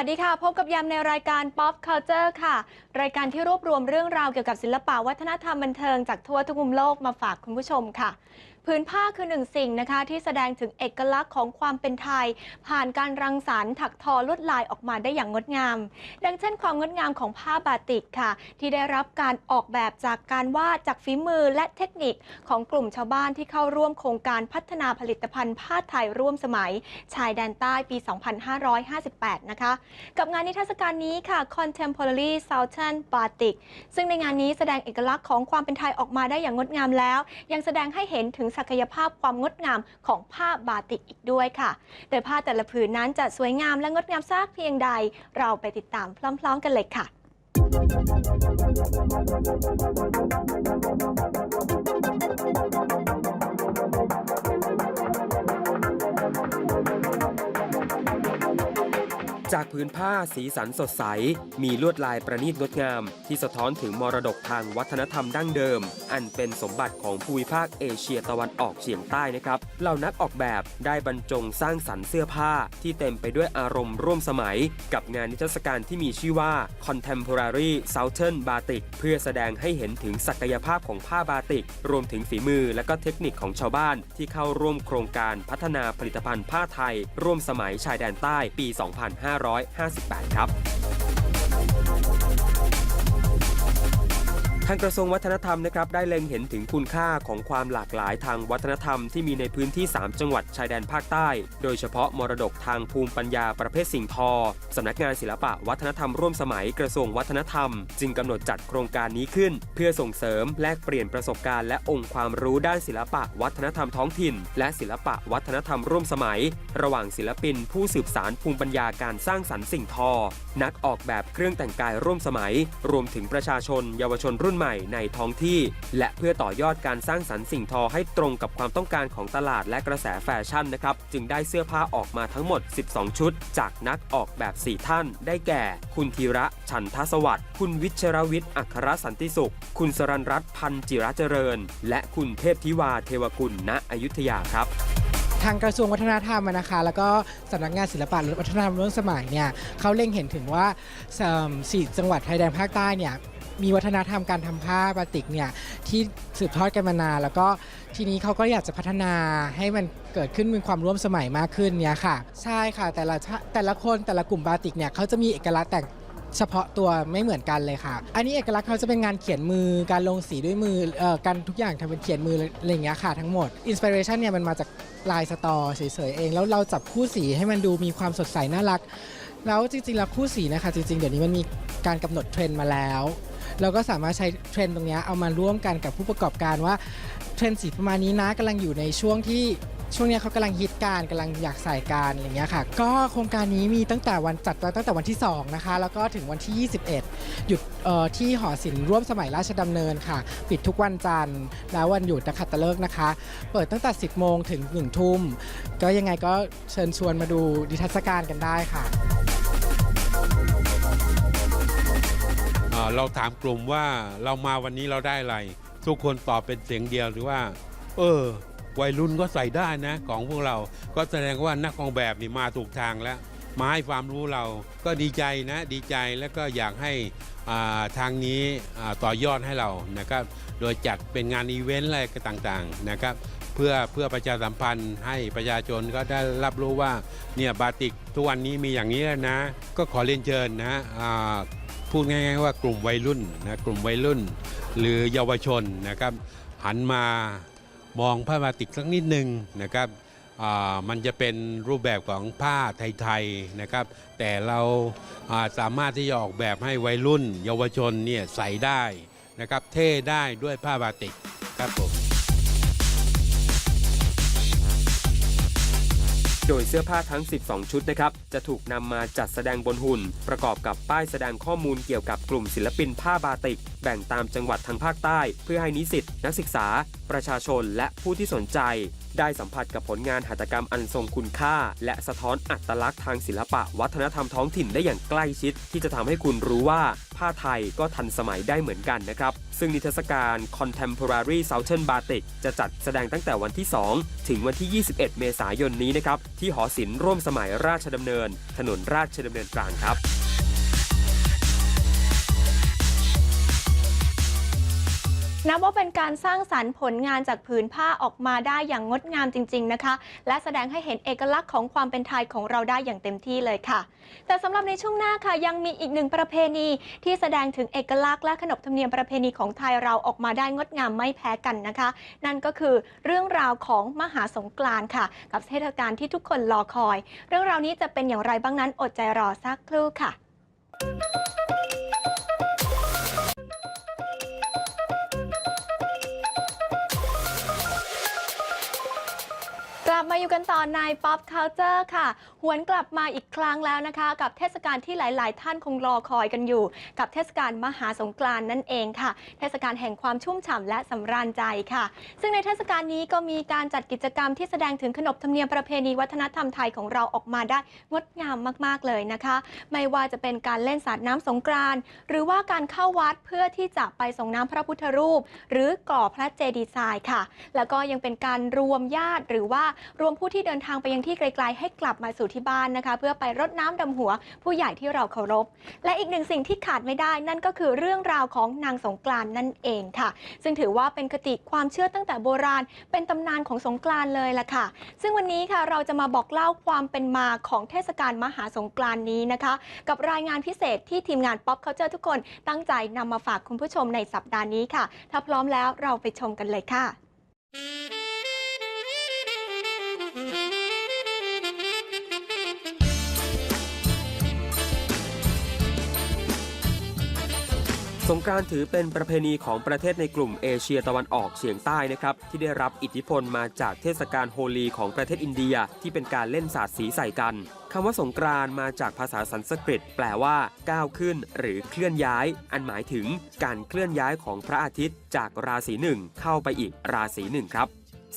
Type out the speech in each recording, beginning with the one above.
สวัสดีค่ะ พบกับยามในรายการ Pop Culture ค่ะ รายการที่รวบรวมเรื่องราวเกี่ยวกับศิลปะวัฒนธรรมบันเทิงจากทั่วทุกมุมโลกมาฝากคุณผู้ชมค่ะ พื้นผ้าคือหนึ่งสิ่งนะคะที่แสดงถึงเอกลักษณ์ของความเป็นไทย ผ่านการรังสรรค์ถักทอลวดลายออกมาได้อย่างงดงาม ดังเช่นความงดงามของผ้าบาติกค่ะ ที่ได้รับการออกแบบจากการวาดจากฝีมือและเทคนิคของกลุ่มชาวบ้านที่เข้าร่วมโครงการพัฒนาผลิตภัณฑ์ผ้าไทยร่วมสมัย ชายแดนใต้ปี 2558 นะคะ กับงานนิทรรศการนี้ค่ะ Contemporary Southern Batik ซึ่งในงานนี้แสดงเอกลักษณ์ของความเป็นไทยออกมาได้อย่างงดงามแล้ว ยังแสดงให้เห็นถึงศักยภาพความงดงามของผ้าบาติกอีกด้วยค่ะ โดยผ้าแต่ละผืนนั้นจะสวยงามและงดงามซากเพียงใด เราไปติดตามพร้อม ๆ กันเลยค่ะ จากพื้นผ้าสีสันสดใส มีลวดลายประณีตงดงาม ที่สะท้อนถึงมรดกทางวัฒนธรรมดั้งเดิม อันเป็นสมบัติของภูมิภาคเอเชียตะวันออกเฉียงใต้นะครับเหล่านักออกแบบได้บรรจงสร้างสรรค์เสื้อผ้า ที่เต็มไปด้วยอารมณ์ร่วมสมัย กับงานนิทรรศการที่มีชื่อว่า Contemporary Southern Batik เพื่อแสดงให้เห็นถึงศักยภาพของผ้าบาติก รวมถึงฝีมือและก็เทคนิคของชาวบ้าน ที่เข้าร่วมโครงการพัฒนาผลิตภัณฑ์ผ้าไทย ร่วมสมัยชายแดนใต้ปี2005 2558 ครับ ทางกระทรวงวัฒนธรรมนะครับได้เล็งเห็นถึงคุณค่าของความหลากหลายทางวัฒนธรรมที่มีในพื้นที่ 3 จังหวัดชายแดนภาคใต้ โดยเฉพาะมรดกทางภูมิปัญญาประเภทสิ่งทอ สำนักงานศิลปะวัฒนธรรมร่วมสมัยกระทรวงวัฒนธรรม จึงกำหนดจัดโครงการนี้ขึ้น เพื่อส่งเสริมแลกเปลี่ยนประสบการณ์และองค์ความรู้ด้านศิลปะวัฒนธรรมท้องถิ่น และศิลปะวัฒนธรรมร่วมสมัย ระหว่างศิลปิน ผู้สืบสารภูมิปัญญาการสร้างสรรค์สิ่งทอ นักออกแบบเครื่องแต่งกายร่วมสมัย รวมถึงประชาชน เยาวชนรุ่นใหม่ในท้องที่ และเพื่อต่อยอดการสร้างสรรค์สิ่งทอให้ตรงกับความต้องการของตลาดและกระแสแฟชั่นนะครับ จึงได้เสื้อผ้าออกมาทั้งหมด 12 ชุด จากนักออกแบบ 4 ท่าน ได้แก่ คุณธีระ ฉันทสวัสดิ์ คุณวิชรวิทย์อัครสันติสุข คุณสรันรัตน์พันจิระเจริญ และคุณเทพธิวาเทวกุลณอยุธยาครับทางกระทรวงวัฒนธรรมนะคะ แล้วก็สำนักงานศิลปะและวัฒนธรรมร่วมสมัยเนี่ยเขาเล็งเห็นถึงว่าสี่จังหวัดชายแดนภาคใต้เนี่ย มีวัฒนธรรมการทำผ้าบาติกเนี่ยที่สืบทอดกันมานานแล้วก็ทีนี้เขาก็อยากจะพัฒนาให้มันเกิดขึ้นมีความร่วมสมัยมากขึ้นเนี่ยค่ะ ใช่ค่ะแต่ละชาแต่ละคนแต่ละกลุ่มบาติกเนี่ยเขาจะมีเอกลักษณ์แต่เฉพาะตัวไม่เหมือนกันเลยค่ะ อันนี้เอกลักษณ์เขาจะเป็นงานเขียนมือการลงสีด้วยมือเอ่อการทุกอย่างทำเป็นเขียนมืออะไรอย่างเงี้ยค่ะทั้งหมดอินสปิเรชันเนี่ยมันมาจากลายสตอเฉยๆเอง แล้วเราจับคู่สีให้มันดูมีความสดใสน่ารัก แล้วจริงๆแล้วคู่สีนะคะจริงๆ เดี๋ยวนี้มันมีการกำหนดเทรนด์มาแล้ว เราก็สามารถใช้เทรนด์ตรงนี้เอามาร่วมกันกับผู้ประกอบการว่าเทรนด์สีประมาณนี้นะกำลังอยู่ในช่วงที่ช่วงนี้เขากำลังฮิตการกำลังอยากใส่การอะไรเงี้ยค่ะ ก็โครงการนี้มีตั้งแต่วันจัดตั้งแต่วันที่ 2 นะคะ แล้วก็ถึงวันที่ 21 หยุดเอ่อที่หอศิลป์ร่วมสมัยราชดำเนินค่ะ ปิดทุกวันจันทร์ แล้ววันหยุดนักขัตฤกษ์นะคะ เปิดตั้งแต่ 10 โมงถึง 1 ทุ่ม ก็ยังไงก็เชิญชวนมาดูดิทรรศการกันได้ค่ะ เราถามกลุ่มว่าเรามาวันนี้เราได้อะไร ทุกคนตอบเป็นเสียงเดียวหรือว่า เออ วัยรุ่นก็ใส่ได้นะ ของพวกเรา ก็แสดงว่านักออกแบบนี่มาถูกทางแล้ว มาให้ความรู้เราก็ดีใจนะ ดีใจแล้วก็อยากให้อ่าทางนี้อ่าต่อยอดให้เรานะครับ โดยจัดเป็นงานอีเวนต์อะไรก็ต่างๆนะครับเพื่อเพื่อประชาสัมพันธ์ให้ประชาชนก็ได้รับรู้ว่าเนี่ยบาติกทุกวันนี้มีอย่างนี้แล้วนะ ก็ขอเรียนเชิญนะอ่า พูดง่ายๆว่ากลุ่มวัยรุ่นนะกลุ่มวัยรุ่น หรือเยาวชนนะครับหันมามองผ้าบาติกสักนิดหนึ่งนะครับมันจะเป็นรูปแบบของผ้าไทยๆนะครับ แต่เราาสามารถที่จะออกแบบให้วัยรุ่น เยาวชนเนี่ยใส่ได้นะครับ เท่ได้ด้วยผ้าบาติกครับผม โดยเสื้อผ้าทั้ง 12 ชุดนะครับ จะถูกนำมาจัดแสดงบนหุ่น ประกอบกับป้ายแสดงข้อมูลเกี่ยวกับกลุ่มศิลปินผ้าบาติก แบ่งตามจังหวัดทางภาคใต้ เพื่อให้นิสิตนักศึกษา ประชาชนและผู้ที่สนใจ ได้สัมผัสกับผลงานหัตถกรรมอันทรงคุณค่า และสะท้อนอัตลักษณ์ทางศิลปะวัฒนธรรมท้องถิ่นได้อย่างใกล้ชิด ที่จะทำให้คุณรู้ว่าผ้าไทยก็ทันสมัยได้เหมือนกันนะครับ ซึ่งนิทรรศการ Contemporary Southern Batik จะจัดแสดงตั้งแต่วันที่ 2 ถึงวันที่ 21 เมษายนนี้นะครับที่หอศิลป์ร่วมสมัยราชดำเนิน ถนนราชดำเนินกลางครับ นับว่าเป็นการสร้างสรรค์ผลงานจากผืนผ้าออกมาได้อย่างงดงามจริง ๆ นะคะ และแสดงให้เห็นเอกลักษณ์ของความเป็นไทยของเราได้อย่างเต็มที่เลยค่ะ แต่สำหรับในช่วงหน้าค่ะยังมีอีกหนึ่งประเพณี ที่แสดงถึงเอกลักษณ์และขนบธรรมเนียมประเพณีของไทยเราออกมาได้งดงามไม่แพ้กันนะคะ นั่นก็คือเรื่องราวของมหาสงกรานต์ค่ะ กับเทศกาลที่ทุกคนรอคอย เรื่องราวนี้จะเป็นอย่างไรบ้างนั้นอดใจรอสักครู่ค่ะกลั อยู่กันต่อใน Pop Culture ค่ะ หวนกลับมาอีกครั้งแล้วนะคะ กับเทศกาลที่หลาย ๆ ท่านคงรอคอยกันอยู่ กับเทศกาลมหาสงกรานต์นั่นเองค่ะ เทศกาลแห่งความชุ่มฉ่ำและสำราญใจค่ะ ซึ่งในเทศกาลนี้ก็มีการจัดกิจกรรมที่แสดงถึงขนบธรรมเนียมประเพณีวัฒนธรรมไทยของเราออกมาได้งดงามมาก ๆ เลยนะคะ ไม่ว่าจะเป็นการเล่นสาดน้ำสงกรานต์หรือว่าการเข้าวัดเพื่อที่จะไปส่งน้ำพระพุทธรูป หรือก่อพระเจดีย์ทรายค่ะ แล้วก็ยังเป็นการรวมญาติหรือว่ารวมผู้ที่เดินทางไปยังที่ไกล ๆ ให้กลับมาสู่ที่บ้านนะคะ เพื่อไปรดน้ำดำหัวผู้ใหญ่ที่เราเคารพ และอีกหนึ่งสิ่งที่ขาดไม่ได้ นั่นก็คือเรื่องราวของนางสงกรานนั่นเองค่ะ ซึ่งถือว่าเป็นคติความเชื่อตั้งแต่โบราณ เป็นตำนานของสงกรานเลยล่ะค่ะ ซึ่งวันนี้ค่ะเราจะมาบอกเล่าความเป็นมาของเทศกาลมหาสงกรานนี้นะคะ กับรายงานพิเศษที่ทีมงาน Pop Culture ทุกคนตั้งใจนำมาฝากคุณผู้ชมในสัปดาห์นี้ค่ะ ถ้าพร้อมแล้วเราไปชมกันเลยค่ะ สงกรานถือเป็นประเพณีของประเทศในกลุ่มเอเชียตะวันออกเฉียงใต้นะครับ ที่ได้รับอิทธิพลมาจากเทศกาลโฮลีของประเทศอินเดียที่เป็นการเล่นสาดสีใส่กันคำว่าสงกรานมาจากภาษาสันสกฤต แปลว่า ก้าวขึ้น หรือเคลื่อนย้าย อันหมายถึงการเคลื่อนย้ายของพระอาทิตย์จากราศีหนึ่งเข้าไปอีกราศีหนึ่งครับ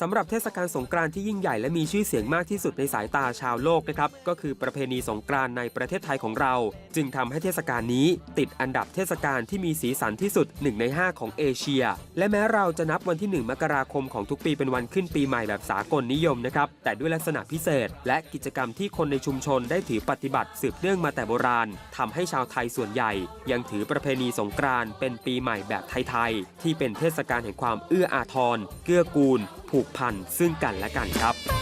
สำหรับเทศกาลสงกรานต์ที่ยิ่งใหญ่และมีชื่อเสียงมากที่สุดในสายตาชาวโลกนะครับก็คือประเพณีสงกรานต์ในประเทศไทยของเรา จึงทำให้เทศกาลนี้ ติดอันดับเทศกาลที่มีสีสันที่สุด 1 ใน 5 ของเอเชีย และแม้เราจะนับวันที่ 1 มกราคมของทุกปีเป็นวันขึ้นปีใหม่แบบสากลนิยมนะครับแต่ด้วยลักษณะพิเศษ และกิจกรรมที่คนในชุมชนได้ถือปฏิบัติสืบเนื่องมาแต่โบราณทำให้ชาวไทยส่วนใหญ่ ยังถือประเพณีสงกรานต์เป็นปีใหม่แบบไทยๆที่เป็นเทศกาลแห่งความเอื้ออาทรเกื้อกูล ผูกพันซึ่งกันและกันครับ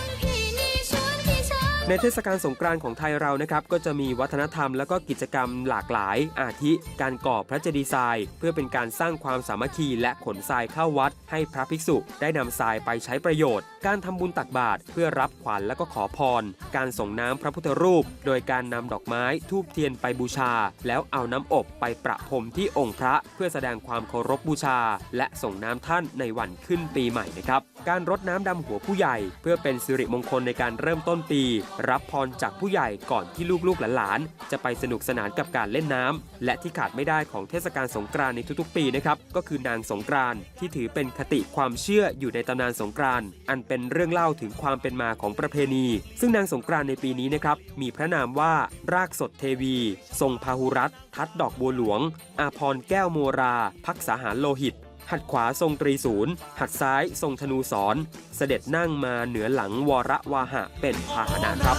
ในเทศกาลสงกรานต์ของไทยเรานะครับก็จะมีวัฒนธรรมและก็กิจกรรมหลากหลาย อาทิ การก่อพระเจดีย์ทราย เพื่อเป็นการสร้างความสามัคคีและขนทรายเข้าวัด ให้พระภิกษุได้นำทรายไปใช้ประโยชน์ การทำบุญตักบาตรเพื่อรับขวัญและก็ขอพร การส่งน้ำพระพุทธรูป โดยการนำดอกไม้ทูบเทียนไปบูชา แล้วเอาน้ำอบไปประพรมที่องค์พระ เพื่อแสดงความเคารพบูชา และส่งน้ำท่านในวันขึ้นปีใหม่นะครับการรดน้ำดำหัวผู้ใหญ่ เพื่อเป็นสิริมงคลในการเริ่มต้นปีรับพรจากผู้ใหญ่ก่อนที่ลูกๆหลานๆจะไปสนุกสนานกับการเล่นน้ำและที่ขาดไม่ได้ของเทศกาลสงกรานต์ในทุกๆ ปีนะครับก็คือนางสงกรานต์ที่ถือเป็นคติความเชื่ออยู่ในตำนานสงกรานต์อันเป็นเรื่องเล่าถึงความเป็นมาของประเพณี ซึ่งนางสงกรานต์ในปีนี้นะครับมีพระนามว่ารากสดเทวี ทรงพาหุรัตทัดดอกบัวหลวง อาพรแก้วโมรา พักษาหารโลหิต หัดขวาทรงตรีศูนย์ หัดซ้ายทรงธนูสอน เสด็จนั่งมาเหนือหลังวรวาหะเป็นพาหนะครับ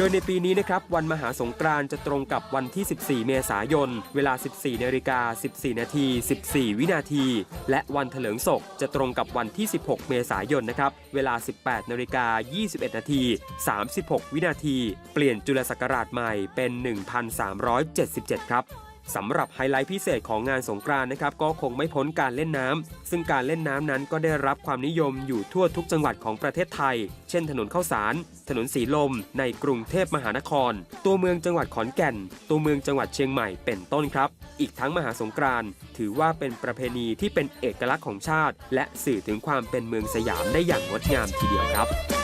ดยในปีนี้นะครับวันมหาสงกรานต์จะตรงกับวันที่ 14 เมษายน เวลา 14นาฬิกา14 นาที 14 วินาที และวันเถลิงศกจะตรงกับวันที่ 16 เมษายนนะครับเวลา 18นาฬิกา21 นาที 36 วินาที เปลี่ยนจุลศักราชใหม่เป็น 1377 ครับ สำหรับไฮไลท์พิเศษของงานสงกรานต์นะครับก็คงไม่พ้นการเล่นน้ำซึ่งการเล่นน้ำนั้นก็ได้รับความนิยมอยู่ทั่วทุกจังหวัดของประเทศไทย เช่น ถนนข้าวสาร ถนนสีลม ในกรุงเทพมหานคร ตัวเมืองจังหวัดขอนแก่น ตัวเมืองจังหวัดเชียงใหม่เป็นต้นครับ อีกทั้งมหาสงกรานต์ถือว่าเป็นประเพณีที่เป็นเอกลักษณ์ของชาติ และสื่อถึงความเป็นเมืองสยามได้อย่างงดงามทีเดียวครับ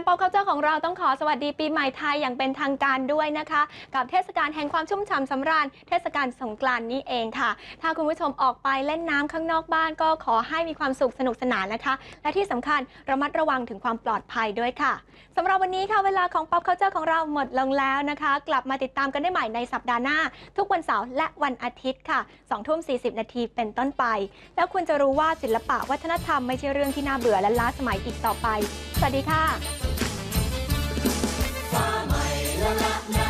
างไปคาสุ ของเราต้องขอสวัสดีปีใหม่ไทยอย่างเป็นทางการด้วยนะคะ กับเทศกาลแห่งความชุ่มฉ่ำสำราญเทศกาลสงกรานต์นี่เองค่ะ ถ้าคุณผู้ชมออกไปเล่นน้ำข้างนอกบ้านก็ขอให้มีความสุขสนุกสนานนะคะ และที่สำคัญระมัดระวังถึงความปลอดภัยด้วยค่ะสำหรับวันนี้ค่ะเวลาของ Pop Culture ของเราหมดลงแล้วนะคะ กลับมาติดตามกันได้ใหม่ในสัปดาห์หน้า ทุกวันเสาร์และวันอาทิตย์ค่ะ2ทุ่ม40 นาทีเป็นต้นไป แล้วคุณจะรู้ว่าศิลปะวัฒนธรรมไม่ใช่เรื่องที่น่าเบื่อและล้าสมัยอีกต่อไป สวัสดีค่ะ ฟ้าใ